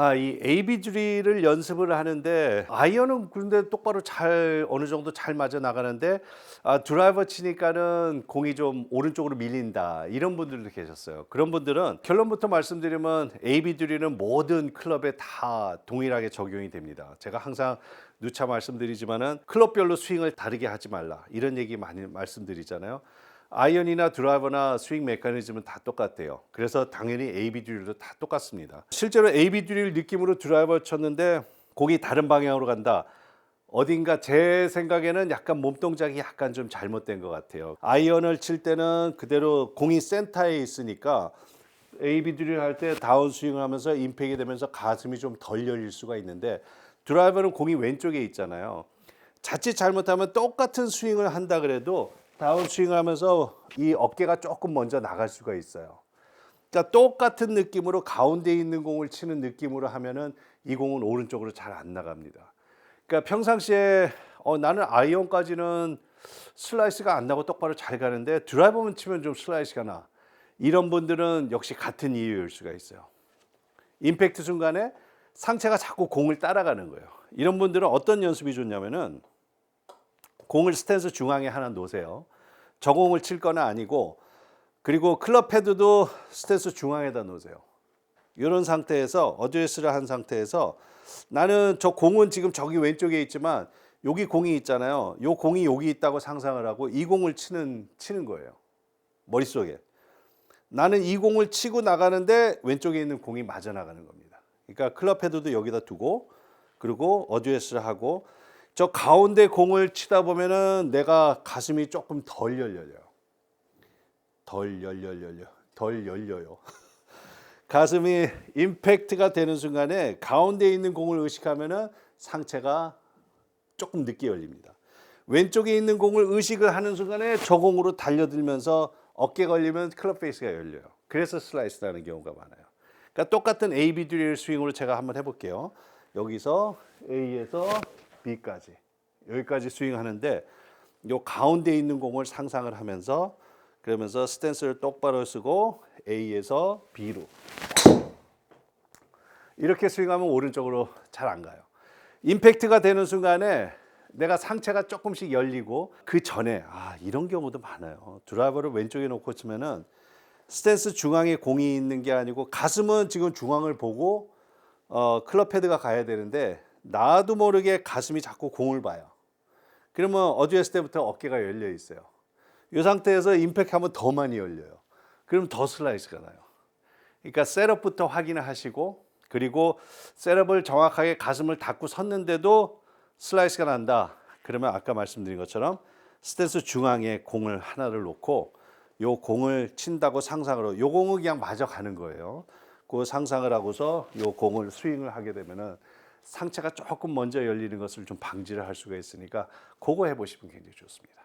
아, 이 AB 줄이를 연습을 하는데 아이언은 그런데 똑바로 잘 어느 정도 잘 맞아 나가는데 아, 드라이버 치니까는 공이 좀 오른쪽으로 밀린다 이런 분들도 계셨어요. 그런 분들은 결론부터 말씀드리면 AB 줄이는 모든 클럽에 다 동일하게 적용이 됩니다. 제가 항상 누차 말씀드리지만은 클럽별로 스윙을 다르게 하지 말라 이런 얘기 많이 말씀드리잖아요. 아이언이나 드라이버나 스윙 메커니즘은 다 똑같대요. 그래서 당연히 AB 드릴도 다 똑같습니다. 실제로 AB 드릴 느낌으로 드라이버 쳤는데 공이 다른 방향으로 간다. 어딘가 제 생각에는 약간 몸 동작이 약간 좀 잘못된 것 같아요. 아이언을 칠 때는 그대로 공이 센터에 있으니까 AB 드릴 할 때 다운 스윙을 하면서 임팩이 되면서 가슴이 좀 덜 열릴 수가 있는데 드라이버는 공이 왼쪽에 있잖아요. 자칫 잘못하면 똑같은 스윙을 한다 그래도 다운 스윙을 하면서 이 어깨가 조금 먼저 나갈 수가 있어요. 그러니까 똑같은 느낌으로 가운데 있는 공을 치는 느낌으로 하면은 이 공은 오른쪽으로 잘 안 나갑니다. 그러니까 평상시에 어, 나는 아이언까지는 슬라이스가 안 나고 똑바로 잘 가는데 드라이버만 치면 좀 슬라이스가 나. 이런 분들은 역시 같은 이유일 수가 있어요. 임팩트 순간에 상체가 자꾸 공을 따라가는 거예요. 이런 분들은 어떤 연습이 좋냐면은 공을 스탠스 중앙에 하나 놓으세요. 저 공을 칠 거나 아니고 그리고 클럽 패드도 스탠스 중앙에다 놓으세요. 이런 상태에서 어드레스를 한 상태에서 나는 저 공은 지금 저기 왼쪽에 있지만 여기 공이 있잖아요. 요 공이 여기 있다고 상상을 하고 이 공을 치는 치는 거예요. 머릿속에. 나는 이 공을 치고 나가는데 왼쪽에 있는 공이 맞아 나가는 겁니다. 그러니까 클럽 헤드도 여기다 두고 그리고 어드레스를 하고 저 가운데 공을 치다 보면은 내가 가슴이 조금 덜 열려요. 덜 열려 열려 덜 열려요. 가슴이 임팩트가 되는 순간에 가운데 있는 공을 의식하면은 상체가 조금 늦게 열립니다. 왼쪽에 있는 공을 의식을 하는 순간에 저 공으로 달려들면서 어깨 걸리면 클럽 페이스가 열려요. 그래서 슬라이스 나는 경우가 많아요. 그러니까 똑같은 A, B 드릴 스윙으로 제가 한번 해볼게요. 여기서 A에서 B까지 여기까지 스윙하는데 요 가운데 있는 공을 상상을 하면서 그러면서 스탠스를 똑바로 쓰고 A에서 B로 이렇게 스윙하면 오른쪽으로 잘 안 가요. 임팩트가 되는 순간에 내가 상체가 조금씩 열리고 그 전에 아 이런 경우도 많아요. 드라이버를 왼쪽에 놓고 치면은 스탠스 중앙에 공이 있는 게 아니고 가슴은 지금 중앙을 보고 어, 클럽 패드가 가야 되는데 나도 모르게 가슴이 자꾸 공을 봐요. 그러면 어드레스 때부터 어깨가 열려 있어요. 이 상태에서 임팩트 하면 더 많이 열려요. 그럼 더 슬라이스가 나요. 그러니까 셋업부터 확인을 하시고 그리고 셋업을 정확하게 가슴을 닫고 섰는데도 슬라이스가 난다. 그러면 아까 말씀드린 것처럼 스탠스 중앙에 공을 하나를 놓고 요 공을 친다고 상상으로 요 공을 그냥 마저 가는 거예요. 그 상상을 하고서 요 공을 스윙을 하게 되면은 상체가 조금 먼저 열리는 것을 좀 방지를 할 수가 있으니까 그거 해보시면 굉장히 좋습니다.